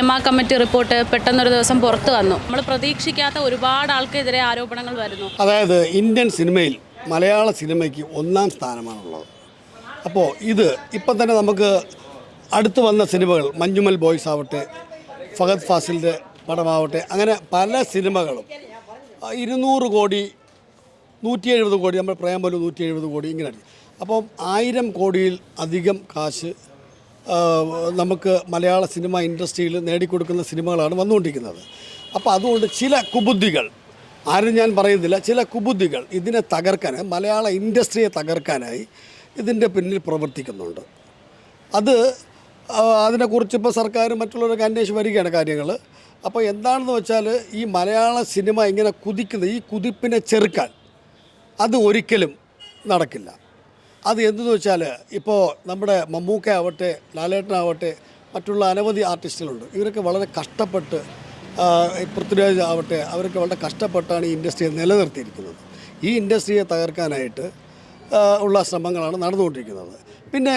Hema committee report പെട്ടെന്നൊരു ദിവസം പുറത്തു വന്നു. നമ്മൾ പ്രതീക്ഷിക്കാത്ത ഒരുപാട് ആൾക്കെതിരെ ആരോപണങ്ങൾ വരുന്നു. അതായത് ഇന്ത്യൻ സിനിമയിൽ മലയാള സിനിമയ്ക്ക് ഒന്നാം സ്ഥാനമാണുള്ളത്. അപ്പോൾ ഇത് ഇപ്പം തന്നെ നമുക്ക് അടുത്ത് വന്ന സിനിമകൾ മഞ്ഞുമൽ ബോയ്സ് ആവട്ടെ ഫഹദ് ഫാസിലിന്റെ പടമാവട്ടെ അങ്ങനെ പല സിനിമകളും. ഇരുന്നൂറ് കോടി നൂറ്റി എഴുപത് കോടി നമ്മൾ പ്രേമലു നൂറ്റി എഴുപത് കോടി ഇങ്ങനെ അപ്പം ആയിരം കോടിയിൽ അധികം കാശ് നമുക്ക് മലയാള സിനിമ ഇൻഡസ്ട്രിയിൽ നേടിക്കൊടുക്കുന്ന സിനിമകളാണ് വന്നുകൊണ്ടിരിക്കുന്നത്. അപ്പോൾ അതുകൊണ്ട് ചില കുബുദ്ധികൾ ആരും ഞാൻ പറയുന്നില്ല ചില കുബുദ്ധികൾ ഇതിനെ തകർക്കാൻ മലയാള ഇൻഡസ്ട്രിയെ തകർക്കാനായി ഇതിന്റെ പിന്നിൽ പ്രവർത്തിക്കുന്നുണ്ട്. അത് അതിനെക്കുറിച്ച് ഇപ്പോൾ സർക്കാർ മറ്റുള്ളവരൊക്കെ അന്വേഷിച്ച് വരികയാണ് കാര്യങ്ങൾ അപ്പോൾ എന്താണെന്ന് വെച്ചാൽ ഈ മലയാള സിനിമ ഇങ്ങനെ കുതിക്കുന്ന ഈ കുതിപ്പിനെ ചെറുക്കാൻ അത് ഒരിക്കലും നടക്കില്ല. അത് എന്തെന്ന് വെച്ചാൽ ഇപ്പോൾ നമ്മുടെ മമ്മൂക്ക ആവട്ടെ ലാലേട്ടനാവട്ടെ മറ്റുള്ള അനവധി ആർട്ടിസ്റ്റുകളുണ്ട്. ഇവരൊക്കെ വളരെ കഷ്ടപ്പെട്ട് പൃഥ്വിരാജ് ആവട്ടെ അവരൊക്കെ വളരെ കഷ്ടപ്പെട്ടാണ് ഈ ഇൻഡസ്ട്രിയെ നിലനിർത്തിയിരിക്കുന്നത്. ഈ ഇൻഡസ്ട്രിയെ തകർക്കാനായിട്ട് ഉള്ള ശ്രമങ്ങളാണ് നടന്നുകൊണ്ടിരിക്കുന്നത്. പിന്നെ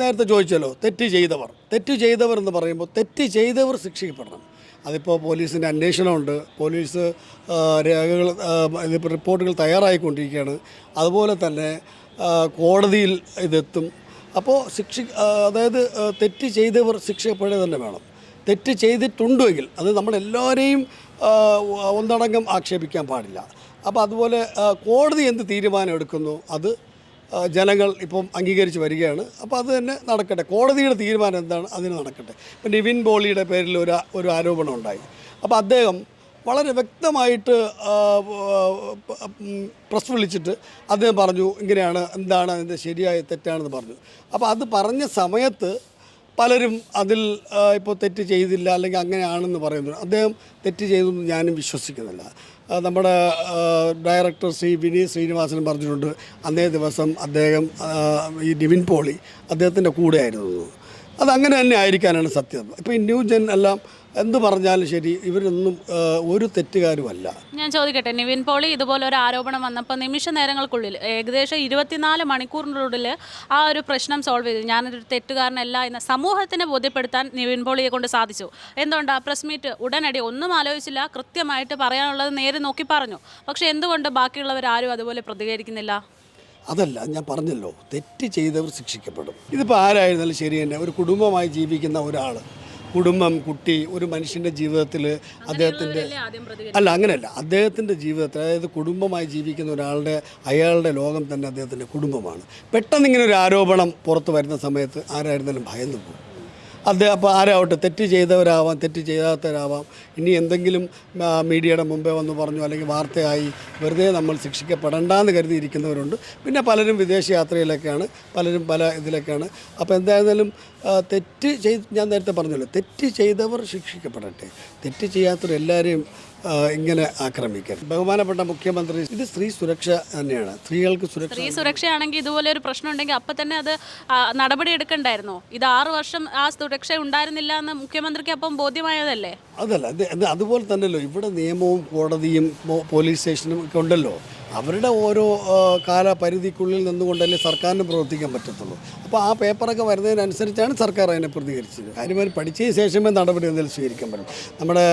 നേരത്തെ ചോദിച്ചല്ലോ തെറ്റ് ചെയ്തവർ. തെറ്റ് ചെയ്തവർ എന്ന് പറയുമ്പോൾ തെറ്റ് ചെയ്തവർ ശിക്ഷിക്കപ്പെടണം. അതിപ്പോൾ പോലീസിന്റെ അന്വേഷണമുണ്ട്. പോലീസ് രേഖകൾ റിപ്പോർട്ടുകൾ തയ്യാറായിക്കൊണ്ടിരിക്കുകയാണ്. അതുപോലെ തന്നെ കോടതിയിൽ ഇതെത്തും. അപ്പോൾ ശിക്ഷ അതായത് തെറ്റ് ചെയ്തവർ ശിക്ഷപ്പെടുക തന്നെ വേണം. തെറ്റ് ചെയ്തിട്ടുണ്ടെങ്കിൽ അത് നമ്മളെല്ലാവരെയും ഒന്നടങ്കം ആക്ഷേപിക്കാൻ പാടില്ല. അപ്പോൾ അതുപോലെ കോടതി എന്ത് തീരുമാനം എടുക്കുന്നു? അത് ജനങ്ങൾ ഇപ്പം അംഗീകരിച്ച് വരികയാണ്. അപ്പോൾ അത് തന്നെ നടക്കട്ടെ. കോടതിയുടെ തീരുമാനം എന്താണ്? അതിന് നടക്കട്ടെ. ഇപ്പം നിവിൻ പോളിയുടെ പേരിൽ ഒരു ഒരു ആരോപണം ഉണ്ടായി. അപ്പോൾ അദ്ദേഹം വളരെ വ്യക്തമായിട്ട് പ്രസ് വിളിച്ചിട്ട് അദ്ദേഹം പറഞ്ഞു ഇങ്ങനെയാണ് എന്താണ് അതിന്റെ ശരിയായ തെറ്റാണെന്ന് പറഞ്ഞു. അപ്പോൾ അത് പറഞ്ഞ സമയത്ത് പലരും അതിൽ ഇപ്പോൾ തെറ്റ് ചെയ്തില്ല അല്ലെങ്കിൽ അങ്ങനെയാണെന്ന് പറയുന്നു. അദ്ദേഹം തെറ്റ് ചെയ്തു എന്ന് ഞാനും വിശ്വസിക്കുന്നില്ല. നമ്മുടെ ഡയറക്ടർ ശ്രീ വിനീത് ശ്രീനിവാസൻ പറഞ്ഞിട്ടുണ്ട് അന്നേ ദിവസം അദ്ദേഹം ഈ ഡിവിൻ പോളി അദ്ദേഹത്തിന്റെ കൂടെയായിരുന്നു. അത് അങ്ങനെ തന്നെ ആയിരിക്കാനാണ് സത്യം. ഇപ്പോൾ ഈ ന്യൂ ജെൻ എല്ലാം എന്ത് പറഞ്ഞാലും ശരി ഇവരൊന്നും ഒരു തെറ്റുകാരുമല്ല. ഞാൻ ചോദിക്കട്ടെ നിവിൻ പോളി ഇതുപോലെ ഒരു ആരോപണം വന്നപ്പോൾ നിമിഷ നേരങ്ങൾക്കുള്ളിൽ ഏകദേശം ഇരുപത്തിനാല് മണിക്കൂറിനുള്ളിൽ ആ ഒരു പ്രശ്നം സോൾവ് ചെയ്തു. ഞാനൊരു തെറ്റുകാരനല്ല എന്ന് സമൂഹത്തിനെ ബോധ്യപ്പെടുത്താൻ നിവിൻ പോളിയെ കൊണ്ട് സാധിച്ചു. എന്തുകൊണ്ട് ആ പ്രസ് മീറ്റ് ഉടനടി ഒന്നും ആലോചിച്ചില്ല കൃത്യമായിട്ട് പറയാനുള്ളത് നേരെ നോക്കി പറഞ്ഞു. പക്ഷെ എന്തുകൊണ്ട് ബാക്കിയുള്ളവർ ആരും അതുപോലെ പ്രതികരിക്കുന്നില്ല? അതല്ല ഞാൻ പറഞ്ഞല്ലോ തെറ്റ് ചെയ്തവർ ശിക്ഷിക്കപ്പെടും. ഇതിപ്പോൾ ആരായിരുന്നാലും ശരി തന്നെ ഒരു കുടുംബമായി ജീവിക്കുന്ന ഒരാൾ കുടുംബം കുട്ടി ഒരു മനുഷ്യന്റെ ജീവിതത്തിൽ അദ്ദേഹത്തിന്റെ അല്ല അങ്ങനെയല്ല. അദ്ദേഹത്തിന്റെ ജീവിതത്തിൽ അതായത് കുടുംബമായി ജീവിക്കുന്ന ഒരാളുടെ അയാളുടെ ലോകം തന്നെ അദ്ദേഹത്തിന്റെ കുടുംബമാണ്. പെട്ടെന്ന് ഇങ്ങനെ ഒരു ആരോപണം പുറത്തു വരുന്ന സമയത്ത് ആരായിരുന്നാലും ഭയന്നു പോകും. അദ്ദേഹം ആരാവട്ടെ? തെറ്റ് ചെയ്തവരാവാം തെറ്റ് ചെയ്യാത്തവരാവാം. ഇനി എന്തെങ്കിലും മീഡിയയുടെ മുമ്പേ വന്ന് പറഞ്ഞു അല്ലെങ്കിൽ വാർത്തയായി വെറുതെ നമ്മൾ ശിക്ഷിക്കപ്പെടണ്ടെന്ന് കരുതിയിരിക്കുന്നവരുണ്ട്. പിന്നെ പലരും വിദേശ യാത്രയിലൊക്കെയാണ് പലരും പല ഇതിലൊക്കെയാണ്. അപ്പോൾ എന്തായിരുന്നാലും തെറ്റ് ചെയ് ഞാൻ നേരത്തെ പറഞ്ഞല്ലോ തെറ്റ് ചെയ്തവർ ശിക്ഷിക്കപ്പെടട്ടെ. തെറ്റ് ചെയ്യാത്തവരെല്ലാവരെയും ആ, ഇങ്ങനെ ആക്രമിക്കാൻ. ബഹുമാനപ്പെട്ട മുഖ്യമന്ത്രി ഇത് സ്ത്രീ സുരക്ഷ തന്നെയാണ്. സ്ത്രീകൾക്ക് സുരക്ഷ സ്ത്രീ സുരക്ഷയാണെങ്കിൽ ഇതുപോലെ ഒരു പ്രശ്നം ഉണ്ടെങ്കിൽ അപ്പം തന്നെ അത് നടപടി എടുക്കണ്ടായിരുന്നോ? ഇത് ആറു വർഷം ആ സുരക്ഷ ഉണ്ടായിരുന്നില്ല എന്ന് മുഖ്യമന്ത്രിക്ക് അപ്പം ബോധ്യമായതല്ലേ? അതല്ല അത് അത് അതുപോലെ തന്നെയല്ലോ. ഇവിടെ നിയമവും കോടതിയും പോലീസ് സ്റ്റേഷനും ഒക്കെ ഉണ്ടല്ലോ. അവരുടെ ഓരോ കാല കാലപരിധിക്കുള്ളിൽ നിന്നുകൊണ്ടല്ലേ സർക്കാരിന് പ്രവർത്തിക്കാൻ പറ്റത്തുള്ളൂ. അപ്പോൾ ആ പേപ്പറൊക്കെ വരുന്നതിനനുസരിച്ചാണ് സർക്കാർ അതിനെ പ്രതികരിച്ചത്. കാര്യമായി പഠിച്ചതിന് ശേഷമേ നടപടി എന്തെങ്കിലും സ്വീകരിക്കാൻ പറ്റും. നമ്മുടെ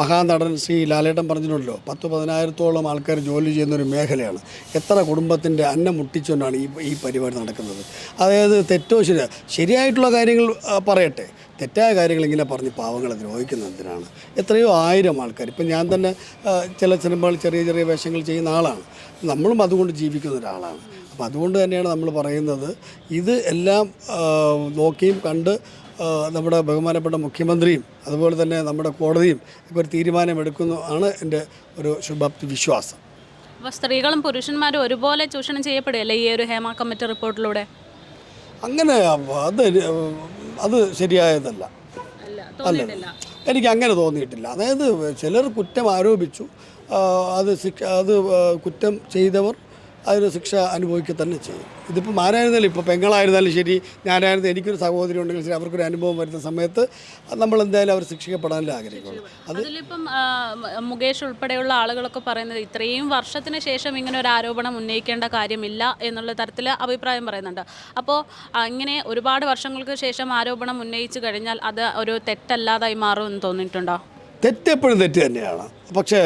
മഹാനടൻ ശ്രീ ലാലേട്ടൻ പറഞ്ഞിട്ടുണ്ടല്ലോ പത്ത് പതിനായിരത്തോളം ആൾക്കാർ ജോലി ചെയ്യുന്ന ഒരു മേഖലയാണ്. എത്ര കുടുംബത്തിന്റെ അന്നം മുട്ടിച്ചുകൊണ്ടാണ് ഈ ഈ പരിപാടി നടക്കുന്നത്? അതായത് തെറ്റോ ശരി ശരിയായിട്ടുള്ള കാര്യങ്ങൾ പറയട്ടെ. തെറ്റായ കാര്യങ്ങൾ ഇങ്ങനെ പറഞ്ഞ് പാവങ്ങളെ ദ്രോഹിക്കുന്നതിനാണ് എത്രയോ ആയിരം ആൾക്കാർ. ഇപ്പം ഞാൻ തന്നെ ചില സിനിമകൾ ചെറിയ ചെറിയ വേഷങ്ങൾ ചെയ്യുന്ന ആളാണ്. നമ്മളും അതുകൊണ്ട് ജീവിക്കുന്ന ഒരാളാണ്. അപ്പം അതുകൊണ്ട് തന്നെയാണ് നമ്മൾ പറയുന്നത് ഇത് എല്ലാം നോക്കിയും കണ്ട് നമ്മുടെ ബഹുമാനപ്പെട്ട മുഖ്യമന്ത്രിയും അതുപോലെ തന്നെ നമ്മുടെ കോടതിയും ഇപ്പോൾ ഒരു തീരുമാനമെടുക്കുന്നു ആണ് എന്റെ ഒരു ശുഭാപ്തി വിശ്വാസം. അപ്പോൾ സ്ത്രീകളും പുരുഷന്മാരും ഒരുപോലെ ചൂഷണം ചെയ്യപ്പെടുകയല്ലേ ഈ ഒരു ഹേമ കമ്മിറ്റി റിപ്പോർട്ടിലൂടെ? അങ്ങനെ അത് അത് ശരിയായതല്ല. അല്ല എനിക്ക് അങ്ങനെ തോന്നിയിട്ടില്ല. അതായത് ചിലർ കുറ്റം ആരോപിച്ചു. അത് ശിക്ഷ അത് കുറ്റം ചെയ്തവർ അതിന് ശിക്ഷ അനുഭവിക്കുക തന്നെ ചെയ്യും. ഇതിപ്പം ആരായിരുന്നാലും ഇപ്പോൾ പെങ്ങളായിരുന്നാലും ശരി ഞാനായിരുന്നു എനിക്കൊരു സഹോദരി ഉണ്ടെങ്കിൽ ശരി അവർക്കൊരു അനുഭവം വരുന്ന സമയത്ത് നമ്മൾ എന്തായാലും അവർ ശിക്ഷിക്കപ്പെടാനല്ലേ ആഗ്രഹിക്കുള്ളൂ അത് അതിലിപ്പം മുകേഷ് ഉൾപ്പെടെയുള്ള ആളുകളൊക്കെ പറയുന്നത് ഇത്രയും വർഷത്തിന് ശേഷം ഇങ്ങനെ ഒരു ആരോപണം ഉന്നയിക്കേണ്ട കാര്യമില്ല എന്നുള്ള തരത്തിൽ അഭിപ്രായം പറയുന്നുണ്ട്. അപ്പോൾ ഇങ്ങനെ ഒരുപാട് വർഷങ്ങൾക്ക് ശേഷം ആരോപണം ഉന്നയിച്ചു കഴിഞ്ഞാൽ അത് ഒരു തെറ്റല്ലാതായി മാറുമെന്ന് തോന്നിയിട്ടുണ്ടോ? തെറ്റെപ്പോഴും തെറ്റ് തന്നെയാണ്. പക്ഷേ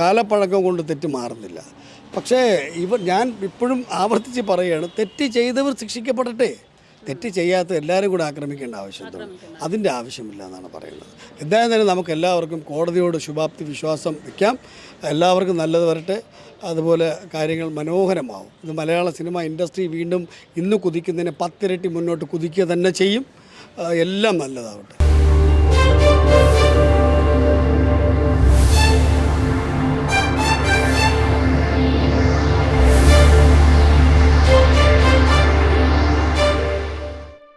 കാലപ്പഴക്കം കൊണ്ട് തെറ്റ് മാറുന്നില്ല. പക്ഷേ ഇവർ ഞാൻ ഇപ്പോഴും ആവർത്തിച്ച് പറയുകയാണ് തെറ്റ് ചെയ്തവർ ശിക്ഷിക്കപ്പെടട്ടെ. തെറ്റ് ചെയ്യാത്ത എല്ലാവരും കൂടെ ആക്രമിക്കേണ്ട ആവശ്യമുണ്ട്. അതിന്റെ ആവശ്യമില്ല എന്നാണ് പറയുന്നത്. എന്തായാലും തന്നെ നമുക്ക് എല്ലാവർക്കും കോടതിയോട് ശുഭാപ്തി വിശ്വാസം വയ്ക്കാം എല്ലാവർക്കും നല്ലത് വരട്ടെ. അതുപോലെ കാര്യങ്ങൾ മനോഹരമാവും. ഇത് മലയാള സിനിമ ഇൻഡസ്ട്രി വീണ്ടും ഇന്ന് കുതിക്കുന്നതിന് പത്തിരട്ടി മുന്നോട്ട് കുതിക്കുക തന്നെ ചെയ്യും. എല്ലാം നല്ലതാവട്ടെ.